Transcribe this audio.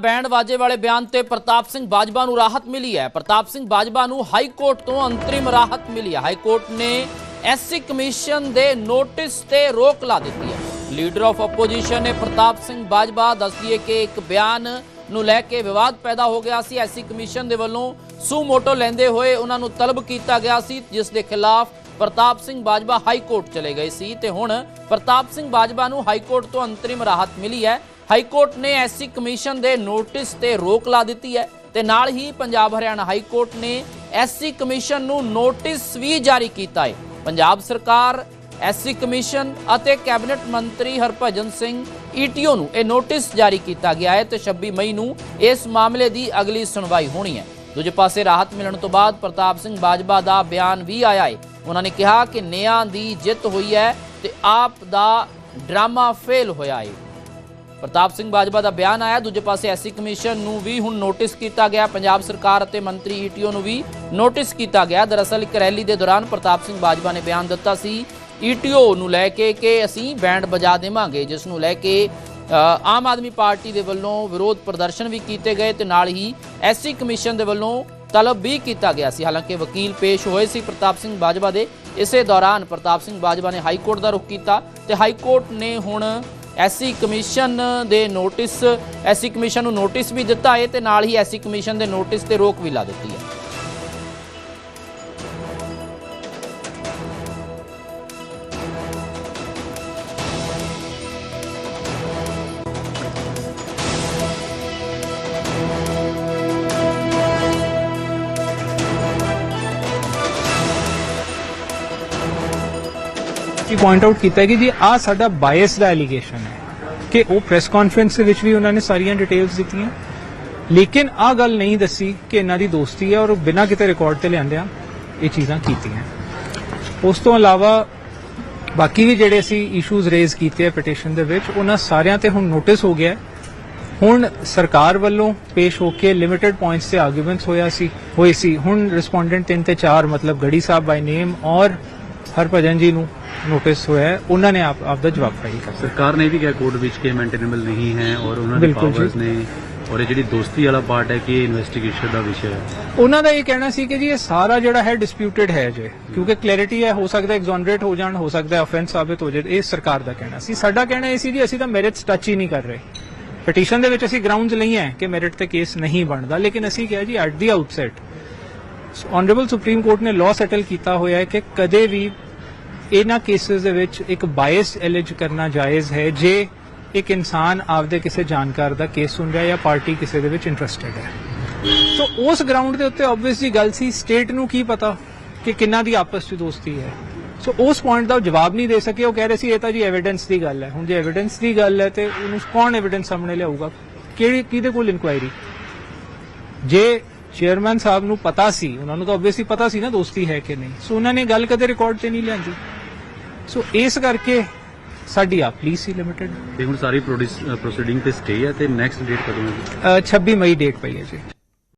Band ਵਾਜੇ ਵਾਲੇ ਬਿਆਨ ਤੇ ਪ੍ਰਤਾਪ ਸਿੰਘ ਬਾਜਵਾ ਨੂੰ ਰਾਹਤ ਮਿਲੀ ਹੈ। ਪ੍ਰਤਾਪ ਸਿੰਘ ਬਾਜਵਾ ਨੂੰ ਹਾਈ ਕੋਰਟ ਤੋਂ ਅੰਤਰਿਮ ਰਾਹਤ ਮਿਲੀ ਹੈ। ਹਾਈ ਕੋਰਟ ਨੇ ਐਸਸੀ ਕਮਿਸ਼ਨ ਦੇ ਨੋਟਿਸ ਤੇ ਰੋਕ ਲਾ ਦਿੱਤੀ ਹੈ। ਲੀਡਰ ਆਫ ਆਪੋਜੀਸ਼ਨ ਨੇ ਪ੍ਰਤਾਪ ਸਿੰਘ ਬਾਜਵਾ ਦੱਸਦੀਏ ਕਿ ਇੱਕ ਬਿਆਨ ਨੂੰ ਲੈ ਕੇ ਵਿਵਾਦ ਪੈਦਾ ਹੋ ਗਿਆ ਸੀ। ਐਸਸੀ ਕਮਿਸ਼ਨ ਦੇ ਵੱਲੋਂ ਸੂ ਮੋਟੋ ਲੈਂਦੇ ਹੋਏ ਉਹਨਾਂ ਨੂੰ ਤਲਬ ਕੀਤਾ ਗਿਆ ਸੀ, ਜਿਸ ਦੇ ਖਿਲਾਫ ਪ੍ਰਤਾਪ ਸਿੰਘ ਬਾਜਵਾ ਹਾਈ ਕੋਰਟ ਚਲੇ ਗਏ ਸੀ। ਤੇ ਹੁਣ ਪ੍ਰਤਾਪ ਸਿੰਘ ਬਾਜਵਾ ਨੂੰ ਹਾਈ ਕੋਰਟ ਤੋਂ ਅੰਤਰਿਮ ਰਾਹਤ ਮਿਲੀ ਹੈ। ਹਾਈ ਕੋਰਟ ਨੇ ਐਸਸੀ ਕਮਿਸ਼ਨ ਦੇ ਨੋਟਿਸ ਤੇ ਰੋਕ ਲਾ ਦਿੱਤੀ ਹੈ ਤੇ ਨਾਲ ਹੀ ਪੰਜਾਬ ਹਰਿਆਣਾ ਹਾਈ ਕੋਰਟ ਨੇ ਐਸਸੀ ਕਮਿਸ਼ਨ ਨੂੰ ਨੋਟਿਸ ਵੀ ਜਾਰੀ ਕੀਤਾ ਹੈ। ਪੰਜਾਬ ਸਰਕਾਰ, ਐਸਸੀ ਕਮਿਸ਼ਨ ਅਤੇ ਕੈਬਨਿਟ ਮੰਤਰੀ ਹਰਭਜਨ ਸਿੰਘ ਈਟੀਓ ਨੂੰ ਇਹ ਨੋਟਿਸ ਜਾਰੀ ਕੀਤਾ ਗਿਆ ਹੈ ਤੇ 26 ਮਈ ਨੂੰ ਇਸ ਮਾਮਲੇ ਦੀ ਅਗਲੀ ਸੁਣਵਾਈ ਹੋਣੀ ਹੈ। ਦੂਜੇ ਪਾਸੇ ਰਾਹਤ ਮਿਲਣ ਤੋਂ ਬਾਅਦ ਪ੍ਰਤਾਪ ਸਿੰਘ ਬਾਜਵਾ ਦਾ ਬਿਆਨ ਵੀ ਆਇਆ ਹੈ। ਉਹਨਾਂ ਨੇ ਕਿਹਾ ਕਿ ਨਿਆਂ ਦੀ ਜਿੱਤ ਹੋਈ ਹੈ ਤੇ ਆਪ ਦਾ ਡਰਾਮਾ ਫੇਲ ਹੋਇਆ ਹੈ। ਪ੍ਰਤਾਪ ਸਿੰਘ ਬਾਜਵਾ ਦਾ ਬਿਆਨ ਆਇਆ। ਦੂਜੇ ਪਾਸੇ ਐਸਸੀ ਕਮਿਸ਼ਨ ਨੂੰ ਵੀ ਹੁਣ ਨੋਟਿਸ ਕੀਤਾ ਗਿਆ। ਪੰਜਾਬ ਸਰਕਾਰ ਅਤੇ ਮੰਤਰੀ ਈਟੀਓ ਨੂੰ ਵੀ ਨੋਟਿਸ ਕੀਤਾ ਗਿਆ। ਦਰਅਸਲ ਇੱਕ ਰੈਲੀ ਦੇ ਦੌਰਾਨ ਪ੍ਰਤਾਪ ਸਿੰਘ ਬਾਜਵਾ ਨੇ ਬਿਆਨ ਦਿੱਤਾ ਸੀ ਈਟੀਓ ਨੂੰ ਲੈ ਕੇ ਕਿ ਅਸੀਂ ਬੈਂਡ ਵਜਾ ਦੇਵਾਂਗੇ, ਜਿਸ ਨੂੰ ਲੈ ਕੇ ਆਮ ਆਦਮੀ ਪਾਰਟੀ ਦੇ ਵੱਲੋਂ ਵਿਰੋਧ ਪ੍ਰਦਰਸ਼ਨ ਵੀ ਕੀਤੇ ਗਏ ਤੇ ਨਾਲ ਹੀ ਐਸਸੀ ਕਮਿਸ਼ਨ ਦੇ ਵੱਲੋਂ ਤਲਬ ਵੀ ਕੀਤਾ ਗਿਆ ਸੀ। ਹਾਲਾਂਕਿ ਵਕੀਲ ਪੇਸ਼ ਹੋਏ ਸੀ ਪ੍ਰਤਾਪ ਸਿੰਘ ਬਾਜਵਾ ਦੇ। ਇਸੇ ਦੌਰਾਨ ਪ੍ਰਤਾਪ ਸਿੰਘ ਬਾਜਵਾ ਨੇ ਹਾਈ ਕੋਰਟ ਦਾ ਰੁਖ ਕੀਤਾ ਤੇ ਹਾਈ ਕੋਰਟ ਨੇ ਹੁਣ ਐਸਸੀ ਕਮਿਸ਼ਨ ਦੇ ਨੋਟਿਸ, ਐਸਸੀ ਕਮਿਸ਼ਨ ਨੂੰ ਨੋਟਿਸ ਵੀ ਦਿੱਤਾ ਹੈ ਤੇ ਨਾਲ ਹੀ ਐਸਸੀ ਕਮਿਸ਼ਨ ਦੇ ਨੋਟਿਸ ਤੇ ਰੋਕ ਵੀ ਲਾ ਦਿੱਤੀ ਹੈ। ਕੀ ਪੁਆਇੰਟ ਆਊਟ ਕੀਤਾ ਕਿ ਜੀ ਆ ਸਾਡਾ ਬਾਇਸ ਦਾ ਐਲੀਗੇਸ਼ਨ ਹੈ ਕਿ ਉਹ ਪ੍ਰੈਸ ਕਾਨਫਰੰਸ ਦੇ ਵਿੱਚ ਵੀ ਉਹਨਾਂ ਨੇ ਸਾਰੀਆਂ ਡਿਟੇਲਸ ਦਿੱਤੀਆਂ। ਲੇਕਿਨ ਆ ਗੱਲ ਨਹੀਂ ਦੱਸੀ ਕਿ ਇਹਨਾਂ ਦੀ ਦੋਸਤੀ ਹੈ ਔਰ ਉਹ ਬਿਨਾਂ ਕਿਤੇ ਰਿਕਾਰਡ ਤੇ ਲਿਆਂਦਿਆਂ ਇਹ ਚੀਜ਼ਾਂ ਕੀਤੀਆਂ। ਉਸ ਤੋਂ ਇਲਾਵਾ ਬਾਕੀ ਵੀ ਜਿਹੜੇ ਅਸੀਂ ਇਸ਼ੂਜ਼ ਰੇਜ਼ ਕੀਤੇ ਆ ਪਟੀਸ਼ਨ ਦੇ ਵਿੱਚ, ਉਹਨਾਂ ਸਾਰਿਆਂ ਤੇ ਹੁਣ ਨੋਟਿਸ ਹੋ ਗਿਆ ਹੁਣ ਸਰਕਾਰ ਵੱਲੋਂ ਪੇਸ਼ ਹੋ ਕੇ ਲਿਮਿਟਿਡ ਪੁਆਇੰਟਸ ਤੇ ਆਰਗੂਮੈਂਟਸ ਹੋਇਆ ਸੀ, ਹੋਏ ਸੀ। ਹੁਣ ਰਿਸਪੋਂਡੈਂਟ 3 ਤੇ 4 ਮਤਲਬ ਗੜੀ ਸਾਹਿਬ ਬਾਈ ਨੇਮ ਔਰ ਹਰਭਜਨ ਜੀ ਨੂੰ ਨੋਟਿਸ ਹੋਇਆ ਹੈ। ਉਹਨਾਂ ਨੇ ਆਪ ਆਪ ਦਾ ਜਵਾਬ ਫਾਈਲ ਕਰ ਸਰਕਾਰ ਨੇ ਵੀ ਕਿਹਾ ਕੋਰਟ ਵਿੱਚ ਕਿ ਮੇਨਟੇਨੇਬਲ ਨਹੀਂ ਹੈ ਔਰ ਉਹਨਾਂ ਦੇ ਬਿਲਕੁਲ ਜੀ। ਪਾਵਰਸ ਨੇ ਔਰ ਇਹ ਜਿਹੜੀ ਦੋਸਤੀ ਵਾਲਾ ਪਾਰਟ ਹੈ ਕਿ ਇਹ ਇਨਵੈਸਟੀਗੇਸ਼ਨ ਦਾ ਵਿਸ਼ਾ ਹੈ ਉਹਨਾਂ ਦਾ ਇਹ ਕਹਿਣਾ ਸੀ ਕਿ ਜੀ ਇਹ ਸਾਰਾ ਜਿਹੜਾ ਹੈ ਡਿਸਪਿਊਟਡ ਹੈ ਜੇ ਕਿਉਂਕਿ ਕਲੈਰਿਟੀ ਹੈ ਹੋ ਸਕਦਾ ਐਗਜ਼ੋਨਰੇਟ ਹੋ ਜਾਣ ਹੋ ਸਕਦਾ ਆਫੈਂਸ ਸਾਬਿਤ ਹੋ ਜਾਏ ਇਹ ਸਰਕਾਰ ਦਾ ਕਹਿਣਾ ਸੀ ਸਾਡਾ ਕਹਿਣਾ ਇਹ ਸੀ ਜੀ ਅਸੀਂ ਤਾਂ ਮੈਰਿਟਸ ਟੱਚ ਹੀ ਨਹੀਂ ਕਰ ਰਹੇ ਪਟੀਸ਼ਨ ਦੇ ਵਿੱਚ ਅਸੀਂ ਗਰਾਊਂਡਸ ਲਈ ਹੈ ਕਿ ਮੈਰਿਟ ਤੇ ਕੇਸ ਨਹੀਂ ਬਣਦਾ ਲੇਕਿਨ ਅਸੀਂ ਕਿਹਾ ਜੀ at the outset honourable supreme court ਨੇ ਲਾਅ ਸੈਟਲ ਕੀਤਾ ਹੋਇਆ ਹੈ ਕਿ ਕਦੇ ਵੀ ਇਹਨਾਂ ਕੇਸਸ ਦੇ ਵਿੱਚ ਇੱਕ ਬਾਇਸ ਐਲਿਜ ਕਰਨਾ ਜਾਇਜ਼ ਹੈ ਜੇ ਇੱਕ ਇਨਸਾਨ ਆਪਦੇ ਕਿਸੇ ਜਾਣਕਾਰ ਦਾ ਕੇਸ ਸੁਣ ਰਿਹਾ ਜਾਂ ਪਾਰਟੀ ਕਿਸੇ ਦੇ ਵਿੱਚ ਇੰਟਰਸਟਿਡ ਹੈ। ਸੋ ਉਸ ਗਰਾਊਂਡ ਦੇ ਉੱਤੇ ਆਬਵੀਅਸਲੀ ਗੱਲ ਸੀ ਸਟੇਟ ਨੂੰ ਕੀ ਪਤਾ ਕਿ ਕਿੰਨਾ ਦੀ ਆਪਸ ਵਿੱਚ ਦੋਸਤੀ ਹੈ। ਸੋ ਉਸ ਪੁਆਇੰਟ ਦਾ ਉਹ ਜਵਾਬ ਨਹੀਂ ਦੇ ਸਕੇ, ਉਹ ਕਹਿ ਰਹੇ ਸੀ, ਇਹ ਤਾਂ ਜੀ ਐਵੀਡੈਂਸ ਦੀ ਗੱਲ ਹੈ। ਹੁਣ ਜੇ ਐਵੀਡੈਂਸ ਦੀ ਗੱਲ ਹੈ ਤੇ ਉਹਨੂੰ ਕੌਣ ਐਵੀਡੈਂਸ ਸਾਹਮਣੇ ਲਿਆਊਗਾ? ਕਿਹੜੀ, ਕਿਹਦੇ ਕੋਲ ਇਨਕੁਆਇਰੀ ਜੇ ਚੇਅਰਮੈਨ ਸਾਹਿਬ ਨੂੰ ਪਤਾ ਸੀ, ਉਹਨਾਂ ਨੂੰ ਤਾਂ ਆਬਵੀਅਸਲੀ ਪਤਾ ਸੀ ਨਾ ਦੋਸਤੀ ਹੈ ਕਿ ਨਹੀਂ। ਸੋ ਉਹਨਾਂ ਨੇ ਗੱਲ ਕਦੇ ਰਿਕਾਰਡ ਤੇ ਨਹੀਂ ਲਿਆਂਦੀ। ਸੋ ਇਸ ਕਰਕੇ ਸਾਡੀ ਆ ਪਲੀਜ਼ ਸੀ ਲਿਮਿਟਡ ਤੇ ਹੁਣ ਸਾਰੀ ਪ੍ਰੋਸੀਡਿੰਗ ਤੇ ਸਟੇ ਹੈ ਤੇ ਨੈਕਸਟ ਡੇਟ ਕਦੋਂ ਹੈ ਜੀ? 26 ਮਈ ਡੇਟ ਪਈ ਹੈ ਜੀ